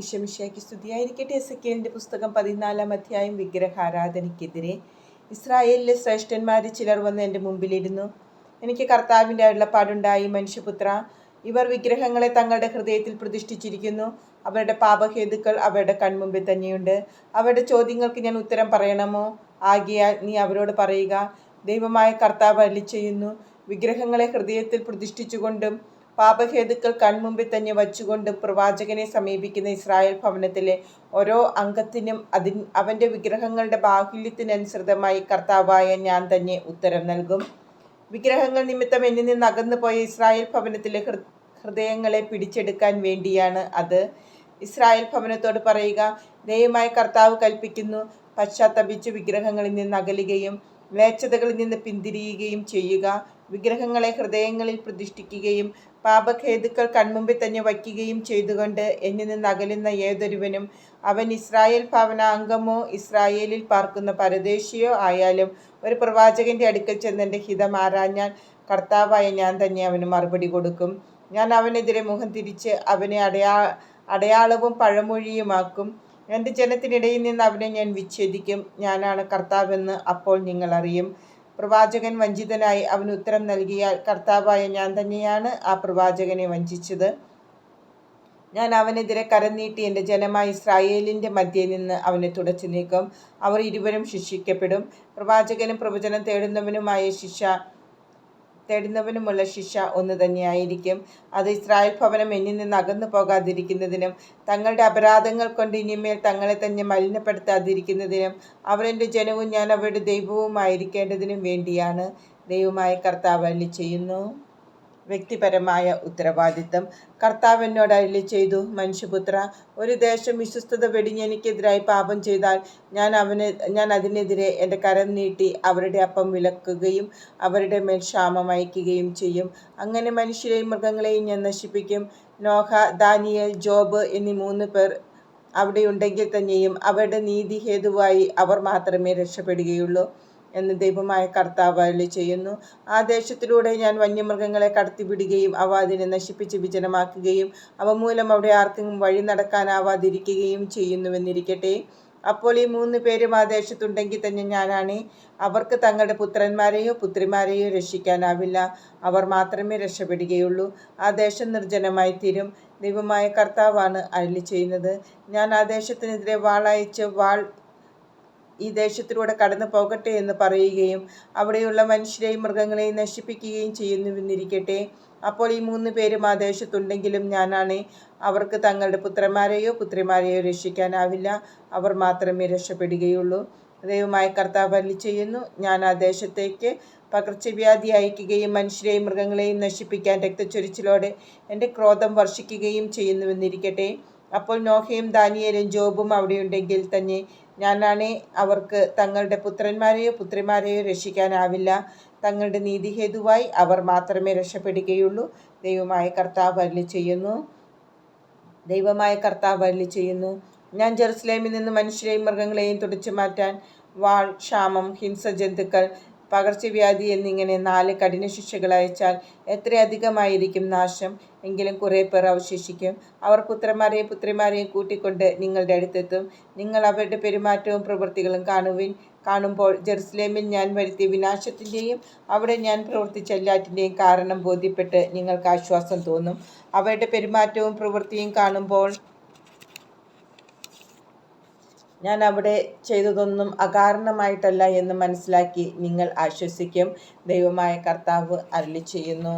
ഇഷമിഷയ്ക്ക് സ്തുതിയായിരിക്കട്ടെ. എസക്കേലിന്റെ പുസ്തകം പതിനാലാം അധ്യായം വിഗ്രഹാരാധനയ്ക്കെതിരെ ഇസ്രായേലിലെ ശ്രേഷ്ഠന്മാരിൽ ചിലർ വന്ന് എന്റെ മുമ്പിലിരുന്നു. എനിക്ക് കർത്താവിന്റെ അരുളപ്പാടുണ്ടായി മനുഷ്യപുത്ര. ഇവർ വിഗ്രഹങ്ങളെ തങ്ങളുടെ ഹൃദയത്തിൽ പ്രതിഷ്ഠിച്ചിരിക്കുന്നു. അവരുടെ പാപഹേതുക്കൾ അവരുടെ കൺമുമ്പിൽ തന്നെയുണ്ട്. അവരുടെ ചോദ്യങ്ങൾക്ക് ഞാൻ ഉത്തരം പറയണമോ? ആകിയാൽ നീ അവരോട് പറയുക ദൈവമായ കർത്താവ് അല്ലി ചെയ്യുന്നു വിഗ്രഹങ്ങളെ ഹൃദയത്തിൽ പ്രതിഷ്ഠിച്ചുകൊണ്ടും പാപഹേതുക്കൾ കൺമുമ്പിൽ തന്നെ വച്ചുകൊണ്ട് പ്രവാചകനെ സമീപിക്കുന്ന ഇസ്രായേൽ ഭവനത്തിലെ ഓരോ അംഗത്തിനും അതി അവന്റെ വിഗ്രഹങ്ങളുടെ ബാഹുല്യത്തിനനുസൃതമായി കർത്താവായ ഞാൻ തന്നെ ഉത്തരം നൽകും. വിഗ്രഹങ്ങൾ നിമിത്തം എന്നിൽ നിന്ന് അകന്നു പോയ ഇസ്രായേൽ ഭവനത്തിലെ ഹൃദയങ്ങളെ പിടിച്ചെടുക്കാൻ വേണ്ടിയാണ് അത്. ഇസ്രായേൽ ഭവനത്തോട് പറയുക ദയമായ കർത്താവ് കൽപ്പിക്കുന്നു പശ്ചാത്തപിച്ച് വിഗ്രഹങ്ങളിൽ നിന്ന് അകലുകയും മ്ലേച്ഛതകളിൽ നിന്ന് പിന്തിരിയുകയും ചെയ്യുക. വിഗ്രഹങ്ങളെ ഹൃദയങ്ങളിൽ പ്രതിഷ്ഠിക്കുകയും പാപഖേതുക്കൾ കൺമുമ്പിൽ തന്നെ വയ്ക്കുകയും ചെയ്തുകൊണ്ട് എന്നിൽ നിന്ന് അകലുന്ന ഏതൊരുവനും അവൻ ഇസ്രായേൽ ഭവന അംഗമോ ഇസ്രായേലിൽ പാർക്കുന്ന പരദേശിയോ ആയാലും ഒരു പ്രവാചകന്റെ അടുക്കൽ ചെന്നെന്റെ ഹിതം ആരാഞ്ഞാൽ കർത്താവായ ഞാൻ തന്നെ അവന് മറുപടി കൊടുക്കും. ഞാൻ അവനെതിരെ മുഖം തിരിച്ച് അവനെ അടയാ അടയാളവും പഴമൊഴിയുമാക്കും. എന്റെ ജനത്തിനിടയിൽ നിന്ന് അവനെ ഞാൻ വിച്ഛേദിക്കും. ഞാനാണ് കർത്താവെന്ന് അപ്പോൾ നിങ്ങൾ അറിയും. പ്രവാചകൻ വഞ്ചിതനായി അവന് ഉത്തരം നൽകിയാൽ കർത്താവായ ഞാൻ തന്നെയാണ് ആ പ്രവാചകനെ വഞ്ചിച്ചത്. ഞാൻ അവനെതിരെ കരം നീട്ടി എന്റെ ജനമായ ഇസ്രായേലിന്റെ മധ്യയിൽ നിന്ന് അവനെ തുടച്ചു നീക്കും. അവർ ഇരുവരും ശിക്ഷിക്കപ്പെടും. പ്രവാചകനും പ്രവചനം തേടുന്നവനുമായ ശിക്ഷ തേടുന്നവനുമുള്ള ശിക്ഷ ഒന്നു തന്നെയായിരിക്കും. അത് ഇസ്രായേൽ ഭവനം എന്നിൽ നിന്ന് അകന്നു പോകാതിരിക്കുന്നതിനും തങ്ങളുടെ അപരാധങ്ങൾ കൊണ്ട് ഇനിമേൽ തങ്ങളെ തന്നെ മലിനപ്പെടുത്താതിരിക്കുന്നതിനും അവരെന്റെ ജനവും ഞാൻ അവരുടെ ദൈവവുമായിരിക്കേണ്ടതിനും വേണ്ടിയാണ് ദൈവമായ കർത്താവ് ചെയ്യുന്നു. വ്യക്തിപരമായ ഉത്തരവാദിത്തം. കർത്താവിനോട് അരുളി ചെയ്തു മനുഷ്യപുത്ര ഒരു ദേശം വിശ്വസ്തത വെടിഞ്ഞ് എനിക്കെതിരായി പാപം ചെയ്താൽ ഞാൻ അവന് ഞാൻ അതിനെതിരെ എന്റെ കരം നീട്ടി അവരുടെ അപ്പം വിലക്കുകയും അവരുടെ മേൽ ക്ഷാമം അയക്കുകയും ചെയ്യും. അങ്ങനെ മനുഷ്യരെയും മൃഗങ്ങളെയും ഞാൻ നശിപ്പിക്കും. നോഹ ദാനിയൽ ജോബ് എന്നീ മൂന്ന് പേർ അവിടെയുണ്ടെങ്കിൽ തന്നെയും അവരുടെ നീതി ഹേതുവായി അവർ മാത്രമേ രക്ഷപ്പെടുകയുള്ളൂ. എന്ന് ദൈവമായ കർത്താവ് അരളി ചെയ്യുന്നു. ആ ദേശത്തിലൂടെ ഞാൻ വന്യമൃഗങ്ങളെ കടത്തിവിടുകയും അവ അതിനെ നശിപ്പിച്ച് വിജനമാക്കുകയും അവ മൂലം അവിടെ ആർക്കും വഴി നടക്കാനാവാതിരിക്കുകയും ചെയ്യുന്നുവെന്നിരിക്കട്ടെ. അപ്പോൾ ഈ മൂന്ന് പേരും ആ ദേശത്തുണ്ടെങ്കിൽ തന്നെ ഞാനാണ്. അവർക്ക് തങ്ങളുടെ പുത്രന്മാരെയോ പുത്രിമാരെയോ രക്ഷിക്കാനാവില്ല. അവർ മാത്രമേ രക്ഷപ്പെടുകയുള്ളൂ. ആ ദേശം നിർജനമായി തീരും. ദൈവമായ കർത്താവാണ് അരളി ചെയ്യുന്നത്. ഞാൻ ആ ദേശത്തിനെതിരെ വാളയച്ച് വാൾ ഈ ദേശത്തിലൂടെ കടന്നു പോകട്ടെ എന്ന് പറയുകയും അവിടെയുള്ള മനുഷ്യരെയും മൃഗങ്ങളെയും നശിപ്പിക്കുകയും ചെയ്യുന്നുവെന്നിരിക്കട്ടെ. അപ്പോൾ ഈ മൂന്ന് പേരും ആ ദേശത്തുണ്ടെങ്കിലും ഞാനാണ്. അവർക്ക് തങ്ങളുടെ പുത്രന്മാരെയോ പുത്രിമാരെയോ രക്ഷിക്കാനാവില്ല. അവർ മാത്രമേ രക്ഷപ്പെടുകയുള്ളൂ. ദൈവമായ കർത്താവ് അല്ലി ചെയ്യുന്നു ഞാൻ ആ ദേശത്തേക്ക് പകർച്ചവ്യാധി അയക്കുകയും മനുഷ്യരെയും മൃഗങ്ങളെയും നശിപ്പിക്കാൻ രക്തച്ചൊരിച്ചിലോടെ എന്റെ ക്രോധം വർഷിക്കുകയും ചെയ്യുന്നുവെന്നിരിക്കട്ടെ. അപ്പോൾ നോഹയും ദാനിയേലും ജോബും അവിടെയുണ്ടെങ്കിൽ തന്നെ ഞാനാണ് അവർക്ക് തങ്ങളുടെ പുത്രന്മാരെയോ പുത്രിമാരെയോ രക്ഷിക്കാനാവില്ല. തങ്ങളുടെ നീതിഹേതുവായി അവർ മാത്രമേ രക്ഷപ്പെടുകയുള്ളൂ. ദൈവമായ കർത്താവ് വരലി ചെയ്യുന്നു. ദൈവമായ കർത്താവ് വരലി ചെയ്യുന്നു. ഞാൻ ജെറുസലേമിൽ നിന്ന് മനുഷ്യരെയും മൃഗങ്ങളെയും തുടച്ചു മാറ്റാൻ വാൾ ക്ഷാമം ഹിംസജന്തുക്കൾ പകർച്ചവ്യാധി എന്നിങ്ങനെ നാല് കഠിന ശിക്ഷകൾ അയച്ചാൽ എത്രയധികമായിരിക്കും നാശം? എങ്കിലും കുറേ പേർ അവശേഷിക്കും. അവർ പുത്രന്മാരെയും പുത്രിമാരെയും കൂട്ടിക്കൊണ്ട് നിങ്ങളുടെ അടുത്തെത്തും. നിങ്ങൾ അവരുടെ പെരുമാറ്റവും പ്രവൃത്തികളും കാണുവിൻ. കാണുമ്പോൾ ജെറുസലേമിൽ ഞാൻ വരുത്തിയ വിനാശത്തിന്റെയും അവിടെ ഞാൻ പ്രവർത്തിച്ച എല്ലാറ്റിന്റെയും കാരണം ബോധ്യപ്പെട്ട് നിങ്ങൾക്ക് ആശ്വാസം തോന്നും. അവരുടെ പെരുമാറ്റവും പ്രവൃത്തിയും കാണുമ്പോൾ ഞാൻ അവിടെ ചെയ്തതൊന്നും അകാരണമായിട്ടല്ല എന്ന് മനസ്സിലാക്കി നിങ്ങൾ ആശ്വസിക്കും. ദൈവമായ കർത്താവ് അരുളി ചെയ്യുന്നു.